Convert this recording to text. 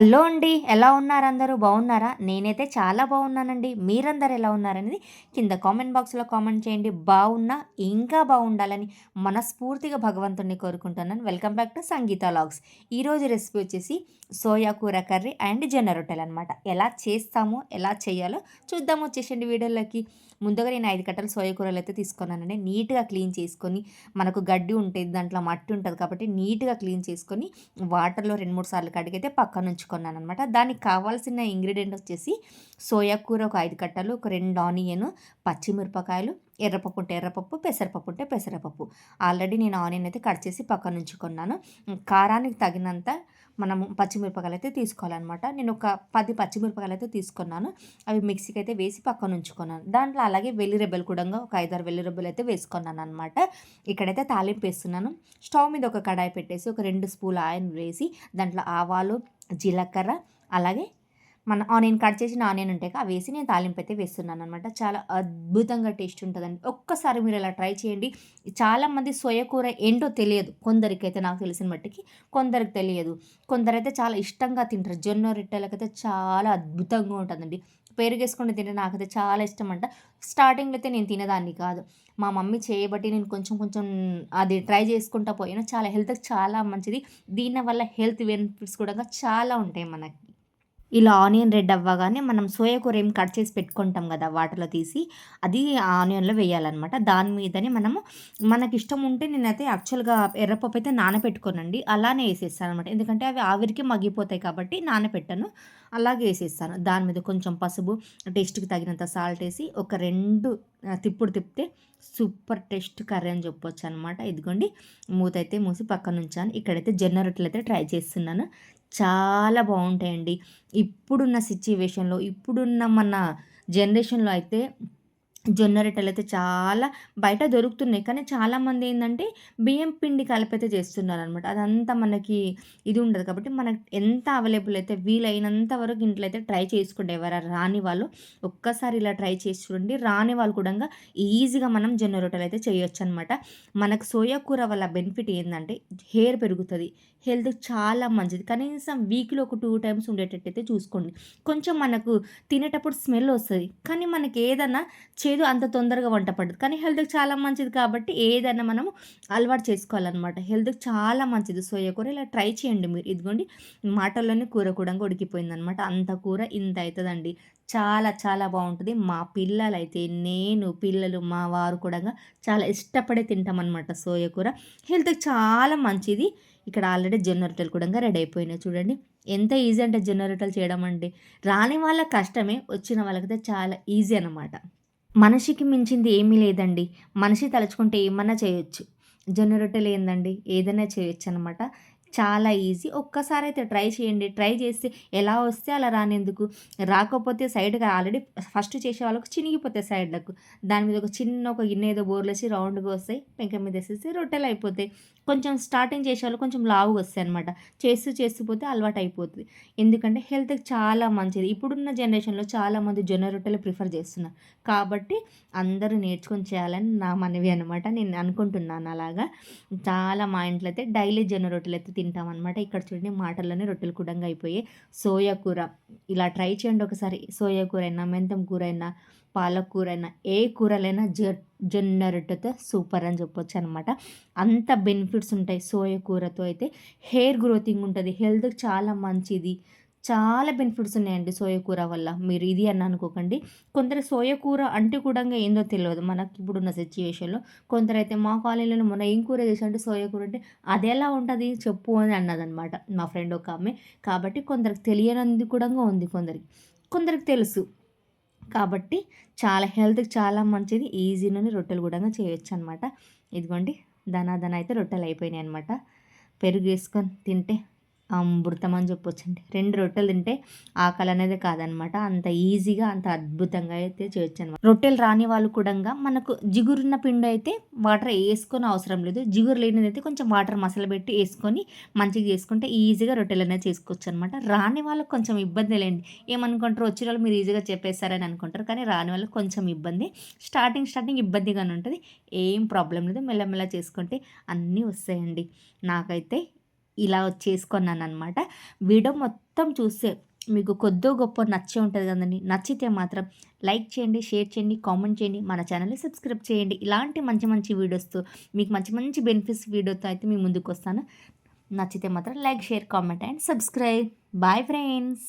Hello అండి ఎలా ఉన్నారు అందరూ? బాగున్నారా? నేనైతే చాలా బాగున్నానండి. మీరందరు ఎలా ఉన్నారనేది కింద కామెంట్ బాక్స్లో కామెంట్ చేయండి. బాగున్నా ఇంకా బాగుండాలని మనస్ఫూర్తిగా భగవంతుడిని కోరుకుంటున్నాను. Welcome back to Sangeetha logs. ఈరోజు రెసిపీ వచ్చేసి సోయా కూర కర్రీ అండ్ జొన్న రొట్టెలు అనమాట ఎలా చేస్తామో ఎలా చేయాలో చూద్దాము వచ్చేసండి వీడియోలోకి. ముందుగా నేను ఐదు కట్టలు సోయా కూరలు అయితే తీసుకున్నానండి. నీట్గా క్లీన్ చేసుకొని మనకు గడ్డి ఉంటుంది దాంట్లో మట్టి ఉంటుంది కాబట్టి నీట్గా క్లీన్ చేసుకొని వాటర్లో రెండు మూడు సార్లు కడిగితే పక్కన ఉంచుకున్నాను అనమాట దానికి కావాల్సిన ఇంగ్రీడియంట్ వచ్చేసి సోయా కూర ఒక ఐదు కట్టలు ఒక రెండు ఆనియన్ పచ్చిమిరపకాయలు ఎర్రపప్పు ఉంటే ఎర్రపప్పు పెసరపప్పు ఉంటే పెసరపప్పు. ఆల్రెడీ నేను ఆనియన్ అయితే కట్ చేసి పక్కన ఉంచుకున్నాను కారానికి తగినంత మనము పచ్చిమిరపకాయలు అయితే తీసుకోవాలన్నమాట నేను ఒక పది పచ్చిమిరపకాయలు అయితే తీసుకున్నాను. అవి మిక్సీకి అయితే వేసి పక్కన ఉంచుకున్నాను దాంట్లో అలాగే వెల్లి రెబ్బలు కూడా ఒక ఐదారు వెల్లి రెబ్బలు అయితే వేసుకున్నాను అనమాట ఇక్కడైతే తాలింపు వేస్తున్నాను. స్టవ్ మీద ఒక కడాయి పెట్టేసి ఒక రెండు స్పూల్ ఆయిల్ వేసి దాంట్లో ఆవాలు జీలకర్ర అలాగే మన ఆనియన్ కట్ చేసిన ఆనియన్ ఉంటాయి అవి వేసి నేను తాలింపు అయితే వేస్తున్నాను అనమాట చాలా అద్భుతంగా టేస్ట్ ఉంటుందండి. ఒక్కసారి మీరు ఇలా ట్రై చేయండి. చాలామంది సోయ కూర ఏంటో తెలియదు. కొందరికైతే నాకు తెలిసిన మట్టికి కొందరికి తెలియదు. కొందరైతే చాలా ఇష్టంగా తింటారు. జొన్న రొట్టెలకైతే చాలా అద్భుతంగా ఉంటుందండి. పెరుగేసుకుని తింటే నాకైతే చాలా ఇష్టం అంట స్టార్టింగ్లో అయితే నేను తినేదాన్ని కాదు. మా మమ్మీ చేయబట్టి నేను కొంచెం కొంచెం అది ట్రై చేసుకుంటా పోయాను చాలా హెల్త్కి చాలా మంచిది. దీనివల్ల హెల్త్ బెనిఫిట్స్ కూడా చాలా ఉంటాయి మనకి. ఇలా ఆనియన్ రెడ్ అవ్వగానే మనం సోయా కూర ఏం కట్ చేసి పెట్టుకుంటాం కదా వాటర్లో తీసి అది ఆనియన్లో వేయాలన్నమాట. దాని మీదనే మనము మనకి ఇష్టం ఉంటే నేనైతే యాక్చువల్గా ఎర్రపప్పు అయితే నానపెట్టుకోనండి. అలానే వేసేస్తాను అనమాట ఎందుకంటే అవి ఆవిరికి మగ్గిపోతాయి కాబట్టి నానపెట్టాను. అలాగే వేసేస్తాను. దాని మీద కొంచెం పసుపు టేస్ట్కి తగినంత సాల్ట్ వేసి ఒక రెండు తిప్పుడు తిప్పితే సూపర్ టేస్ట్ కర్రీ అని చెప్పొచ్చు అనమాట ఇదిగోండి మూత అయితే మూసి పక్కన ఉంచాను ఇక్కడైతే జొన్న రొట్టెలు అయితే ట్రై చేస్తున్నాను. చాలా బాగుంటాయండి. ఇప్పుడున్న సిచ్యువేషన్లో ఇప్పుడున్న మన జనరేషన్లో అయితే జొన్న రొట్టెలు అయితే చాలా బయట దొరుకుతున్నాయి. కానీ చాలామంది ఏంటంటే బియ్యం పిండి కలిపైతే చేస్తున్నారు అనమాట అదంతా మనకి ఇది ఉండదు కాబట్టి మనకు ఎంత అవైలబుల్ అయితే వీలైనంత వరకు ఇంట్లో అయితే ట్రై చేసుకోండి ఎవరు రాని వాళ్ళు ఒక్కసారి ఇలా ట్రై చేసి చూడండి. రాని వాళ్ళు కూడా ఈజీగా మనం జొన్న రొట్టెలు అయితే చేయొచ్చు అనమాట మనకు సోయా కూర వల్ల బెనిఫిట్ ఏంటంటే హెయిర్ పెరుగుతుంది. హెల్త్ చాలా మంచిది. కనీసం వీక్లో ఒక టూ టైమ్స్ ఉండేటట్టయితే చూసుకోండి. కొంచెం మనకు తినేటప్పుడు స్మెల్ వస్తుంది. కానీ మనకి ఏదన్నా చేదు అంత తొందరగా వంట పడదు. కానీ హెల్త్కి చాలా మంచిది కాబట్టి ఏదైనా మనము అలవాటు చేసుకోవాలన్నమాట. హెల్త్కి చాలా మంచిది. సోయా కూర ఇలా ట్రై చేయండి మీరు. ఇదిగోండి మాటల్లోనే కూర కూడా ఉడికిపోయింది అనమాట అంత కూర ఇంత అవుతుందండి చాలా చాలా బాగుంటుంది. మా పిల్లలైతే నేను పిల్లలు మా వారు కూడా చాలా ఇష్టపడే తింటామన్నమాట సోయ కూర. హెల్త్కి చాలా మంచిది. ఇక్కడ ఆల్రెడీ జొన్న రొట్టెలు కూడా రెడీ అయిపోయినాయి చూడండి. ఎంత ఈజీ అంటే జొన్న రొట్టెలు చేయడం అండి. రాని వాళ్ళ కష్టమే వచ్చిన వాళ్ళకైతే చాలా ఈజీ అనమాట మనిషికి మించింది ఏమీ లేదండి. మనిషి తలుచుకుంటే ఏమన్నా చేయొచ్చు. జొన్న రొట్టెలు ఏందండి? ఏదైనా చేయొచ్చు అనమాట చాలా ఈజీ. ఒక్కసారి అయితే ట్రై చేయండి. ట్రై చేస్తే ఎలా వస్తే అలా రానేందుకు. రాకపోతే సైడ్గా ఆల్రెడీ ఫస్ట్ చేసే వాళ్ళకు చినిగిపోతాయి సైడ్లకు. దాని మీద ఒక చిన్న ఒక గిన్నె ఏదో బోర్లేసి రౌండ్గా వస్తాయి. పెంక మీద వేసేసి రొట్టెలు అయిపోతాయి కొంచెం స్టార్టింగ్ చేసే వాళ్ళు కొంచెం లావుగా వస్తాయి అనమాట చేస్తూ చేస్తూ పోతే అలవాటు అయిపోతుంది ఎందుకంటే హెల్త్కి చాలా మంచిది. ఇప్పుడున్న జనరేషన్లో చాలామంది జొన్న రొట్టెలు ప్రిఫర్ చేస్తున్నారు. కాబట్టి అందరూ నేర్చుకొని చేయాలని నా మనవి అనమాట నేను అనుకుంటున్నాను అలాగా. చాలా మా ఇంట్లో అయితే డైలీ జొన్న రొట్టెలు అయితే తింటాం అనమాట ఇక్కడ చూడండి మాటల్లోనే రొట్టెలు కుడంగా అయిపోయాయి. సోయా కూర. ఇలా ట్రై చేయండి ఒకసారి. సోయా కూర అయినా మెంతం కూర అయినా పాలకూర అయినా ఏ కూరలైనా జ జొన్న రొట్టెతో సూపర్ అని చెప్పొచ్చు అనమాట అంత బెనిఫిట్స్ ఉంటాయి సోయా కూరతో అయితే. హెయిర్ గ్రోతింగ్ ఉంటుంది. హెల్త్కి చాలా మంచిది. చాలా బెనిఫిట్స్ ఉన్నాయండి సోయకూర వల్ల. మీరు ఇది అని అనుకోకండి. కొందరు సోయకూర అంటే కూడా ఏందో తెలియదు మనకి ఇప్పుడున్న సిచ్యువేషన్లో కొందరైతే మా కాలేజీలో మొన్న ఏం కూర చేసి అంటే అంటే అది ఎలా ఉంటుంది చెప్పు అని అన్నదనమాట మా ఫ్రెండ్ ఒక ఆమె. కాబట్టి కొందరికి తెలియనంది కూడా ఉంది కొందరికి. కొందరికి తెలుసు. కాబట్టి చాలా హెల్త్కి చాలా మంచిది. ఈజీలోనే రొట్టెలు కూడా చేయొచ్చు అనమాట ఇదిగోండి ధనాధన అయితే రొట్టెలు అయిపోయినాయి అనమాట పెరుగు వేసుకొని తింటే అమృతం అని చెప్పొచ్చండి. రెండు రొట్టెలు తింటే ఆకలి అనేది కాదనమాట. అంత ఈజీగా అంత అద్భుతంగా అయితే చేయొచ్చు అనమాట. రొట్టెలు రాని వాళ్ళు కూడా మనకు జిగురున్న పిండి అయితే వాటర్ వేసుకొని అవసరం లేదు. జిగురు లేనిది అయితే కొంచెం వాటర్ మసాలా పెట్టి వేసుకొని మంచిగా చేసుకుంటే ఈజీగా రొట్టెలు అనేది చేసుకోవచ్చు అనమాట. రాని వాళ్ళకి కొంచెం ఇబ్బంది లేండి. ఏమనుకుంటారు? వచ్చిన వాళ్ళు మీరు ఈజీగా చెప్పేస్తారని అనుకుంటారు. కానీ రాని వాళ్ళకి కొంచెం ఇబ్బంది. స్టార్టింగ్ స్టార్టింగ్ ఇబ్బందిగానే ఉంటుంది. ఏం ప్రాబ్లం లేదు. మెల్లమెల్ల చేసుకుంటే అన్నీ వస్తాయండి. నాకైతే ఇలా చేసుకున్నాను అనమాట వీడియో మొత్తం చూస్తే మీకు కొద్దో గొప్ప నచ్చే ఉంటుంది కదండి. నచ్చితే మాత్రం లైక్ చేయండి షేర్ చేయండి కామెంట్ చేయండి మన ఛానల్ని సబ్స్క్రైబ్ చేయండి. ఇలాంటి మంచి మంచి వీడియోస్తో మీకు మంచి మంచి బెనిఫిట్స్ వీడియోతో అయితే మీ ముందుకు వస్తాను నచ్చితే మాత్రం like share comment and subscribe. Bye friends.